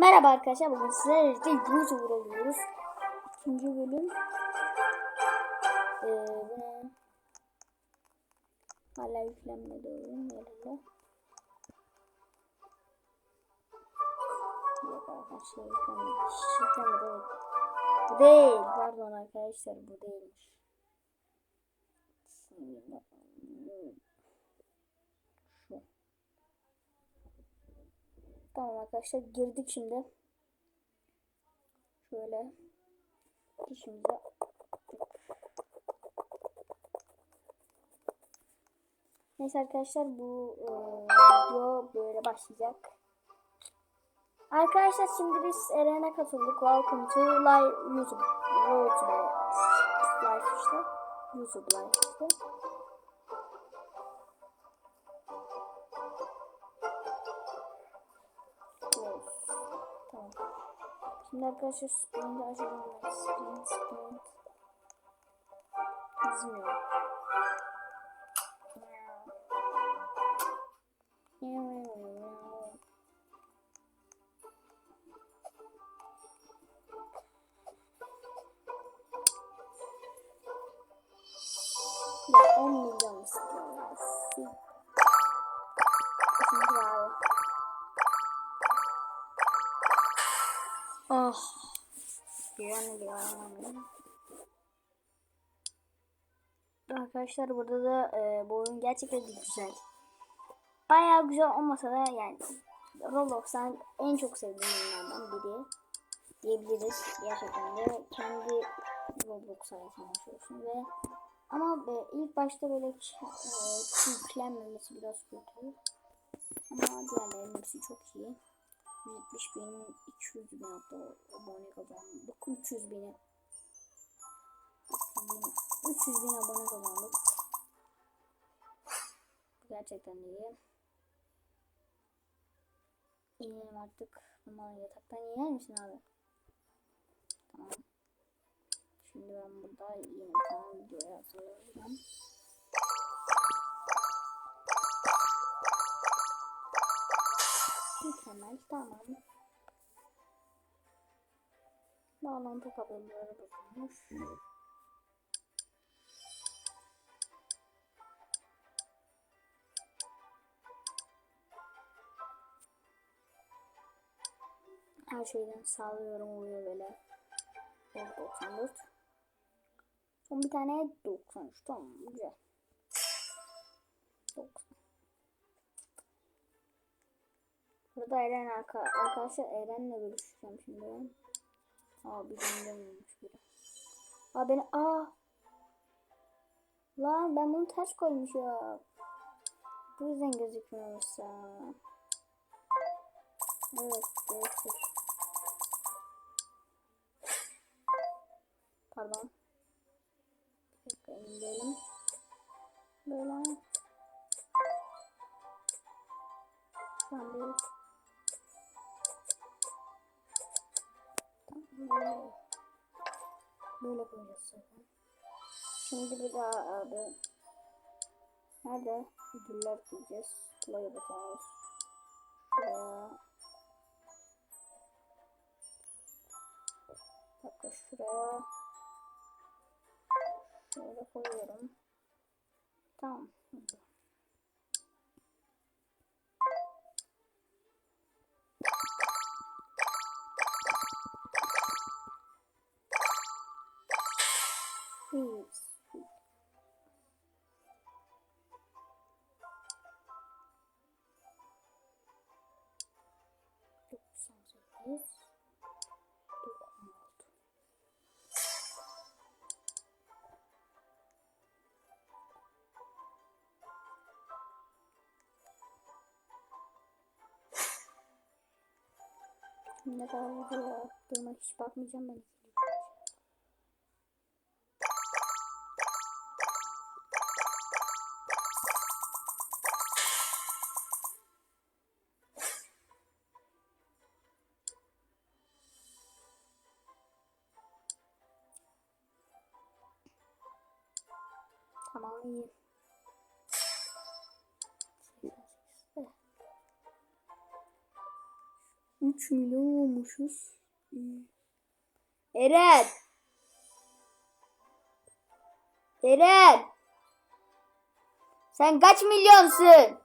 Merhaba arkadaşlar bugün sizlerle birlikte YouTuber oluyoruz. İkinci bölüm. Ee, bunu hala yüklenmedi oyun yerinde. Yok arkadaşlar şey yüklenmedi. Hiç yüklenmedi evet. Bu değil. Pardon arkadaşlar bu değilmiş. Şu. Tamam arkadaşlar girdik şimdi. Şöyle işimize Neyse arkadaşlar bu e, video böyle başlayacak. Arkadaşlar şimdi biz Eren'e katıldık. Welcome to live YouTube. YouTube live işte. YouTube live işte. Şimdi arkadaşlar sprint'i açalım. Sprint, sprint. Yazmıyor. Oh. Ya. Arkadaşlar burada da e, bu oyun gerçekten güzel. Bayağı güzel olmasa da yani Roblox'tan en çok sevdiğim oyunlardan biri diyebiliriz. Gerçekten de kendi Roblox hayatını yaşıyorsun ve ama be, ilk başta böyle e, yüklenmemesi biraz kötü. Ama diğerlerinin hepsi çok iyi. 170 bin, 200 bin hatta abone kazandık. 300 bin, 300 bin abone kazandık. Gerçekten iyi. İnelim artık. Numara yataktan iner misin abi? Tamam. Şimdi ben burada yeni bir tane video hazırlayacağım. Tamam. Bağlantı kabloları bozulmuş. Her şeyden sağlıyorum oluyor böyle. 94. Son bir tane 93. Tamam güzel. 90. Burada Eren arka, arkadaşlar Eren'le görüşeceğim şimdi ben. Aa bir göndermemiş biri. Aa beni aa. Lan ben bunu ters koymuşum. Bu yüzden gözükmüyorsa. Evet görüşürüz. Pardon. Bir dakika indirelim. Böyle. Tamam böyle. Koyacağız zaten. Şimdi bir daha abi. Nerede? Ödüller diyeceğiz. Play butonuz. Şuraya. Şuraya. Şöyle koyuyorum. Tamam. Ne kadar video yaptığıma hiç bakmayacağım ben. Tamam iyi. 3 milyon olmuşuz. Eren! Eren! Sen kaç milyonsun?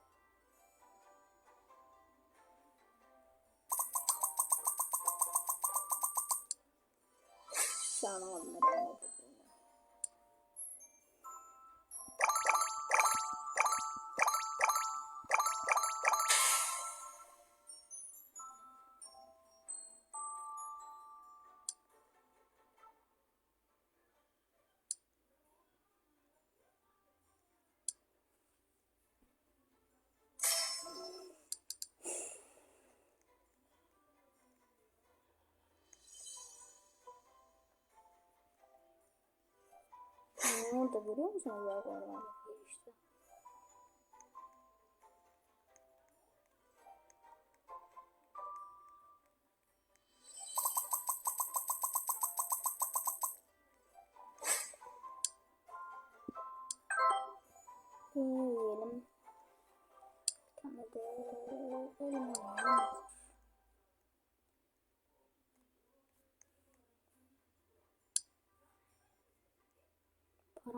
Hmm, Orada görüyor musunuz bak oradan işte.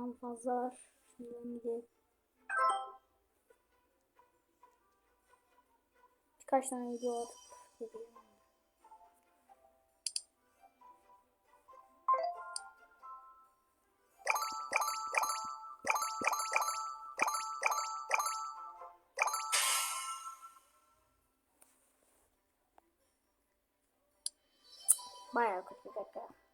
Param fazla var. Şimdi ben bir de birkaç tane video atıp geliyorum. Bayağı kötü bir dakika.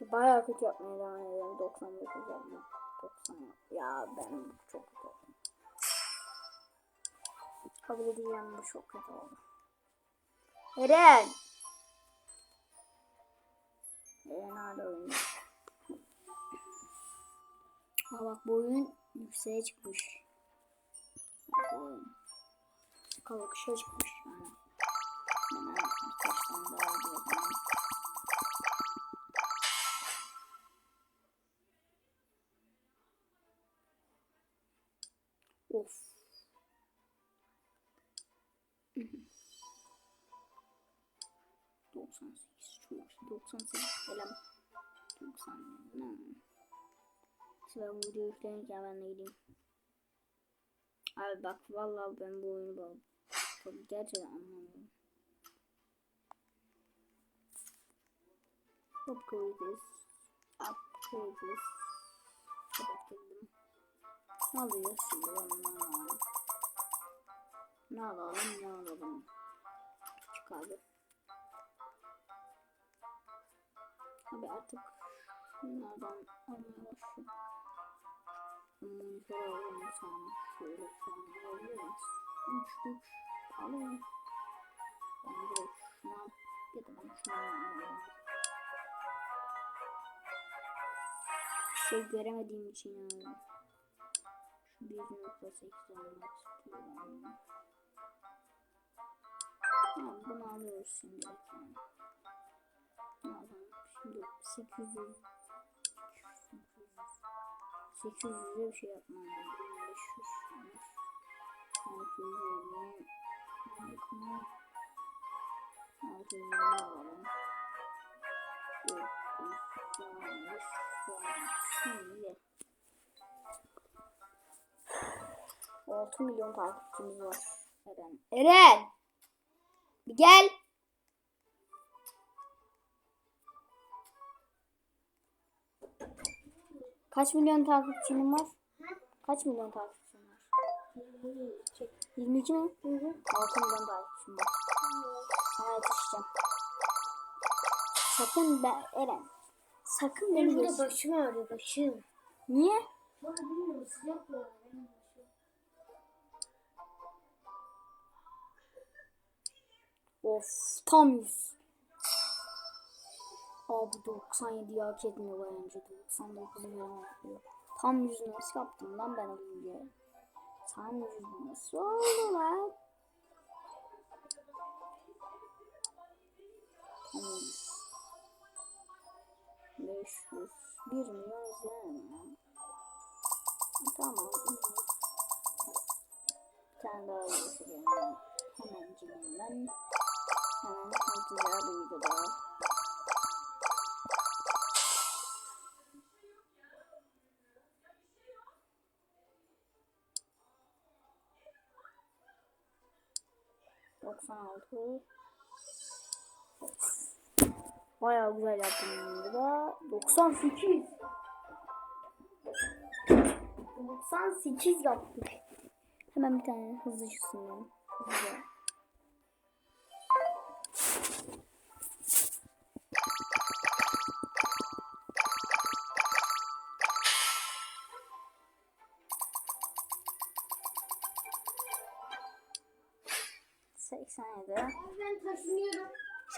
Bayağı kötü yapmaya devam ediyorum. 99 yapma. 90 yap. Ya ben çok kötü oldum. Kabul edeceğim bu çok kötü oldu. Eren! Eren hala oynuyor. Ha bak bu oyun yükseğe çıkmış. Bu oyun. Kalkışa çıkmış yani. Hemen birkaç tane daha video Ben bu videoyu yüklenirken ben de gideyim. Abi bak vallahi ben bu oyunu bak. Çok gerçekten anlamıyorum. Upgrade this. Upgrade this. Kapatırdım. Ne alıyoruz şimdi? Ne alalım? Ne alalım? Ne alalım? Çıkardı. Abi artık bunlardan almaya. Monitör alalım bir tane. Şöyle tane alabiliriz. Üç güç alalım. Ben direkt şuna ben şuna alayım. Şey göremediğim için yani. Şu 1.8 almak istiyorum. Tamam bunu alıyoruz şimdi. Yani. Şimdi 800 800'e bir şey yapmam lazım. 1500 620 harika 620 alalım. 400 saniye Şimdi 6 milyon takipçimiz var. Eren. Eren! Bir gel. Kaç milyon takipçinin var? Kaç milyon takipçin var? 22 mi? Hı hı. 6 milyon takipçim var. Sana yetişeceğim. Sakın ben Eren. Sakın beni Benim de geç. başım ağrıyor başım. Niye? Bana bilmiyorum sıcak mı? Benim başım. Of tam 100. Abi 97 hak etmiyor bence. 99'u falan. Tam 100 nasıl yaptım lan ben az önce? Tam 100 nasıl oldu lan? Tam 100. 500. 1 milyon izleyelim ya. Tamam. Bir tane daha oluşturuyorum. Hemen cimrinden. hemen hızlıca bir video daha. Doksan altı. Bayağı güzel yaptım bunu da. 98. 98 yaptık. Hemen bir tane hızlıcısından. Hızlıca.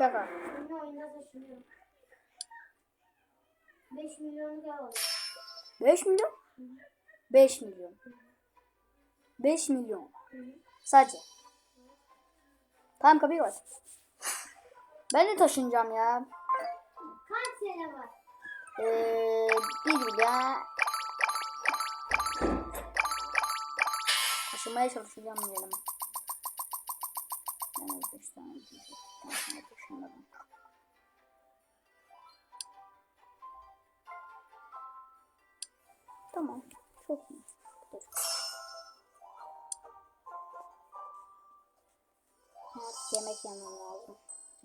Şaka. Ben oyunda taşınıyorum. 5 milyon daha var. 5 milyon? 5 milyon. 5 milyon. Sadece. Tamam kapıyı kapat. Ben de taşınacağım ya. Kaç sene var? Ee, bir milyon. Taşınmaya çalışacağım diyelim. Tamam. Çok iyi. Dur. Artık yemek yemem lazım.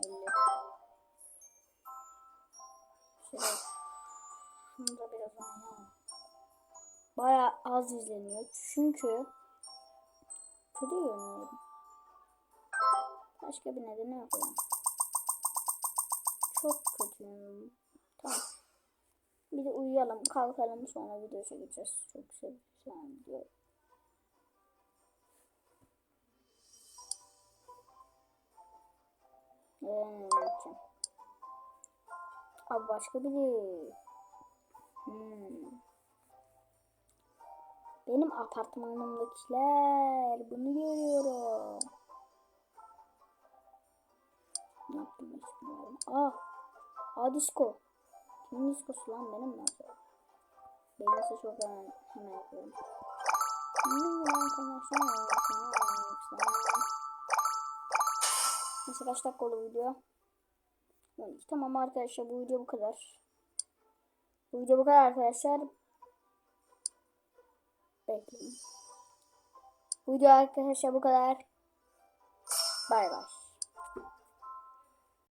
50. Şöyle. Şunu da biraz oynayalım. Baya az izleniyor. Çünkü kötü görünüyorum. Başka bir nedeni yok yani. Çok kötüyüm. Tamam. Bir de uyuyalım, kalkalım sonra video çekeceğiz. Çok sevdim diyor. Ee? Abi başka biri. Hmm. Benim apartmanımdakiler. Bunu görüyorum. Ne yaptım hiç bilmiyorum. Aa. Aa disco. Kimin diskosu lan benim mi? Benim ise çok hemen, hemen yapıyorum. Hmm, arkadaşlar, Neyse kaç dakika oldu video? 12. Tamam arkadaşlar bu video bu kadar. Bu video bu kadar arkadaşlar. Bekleyin. Bu video arkadaşlar bu kadar. Bay bay.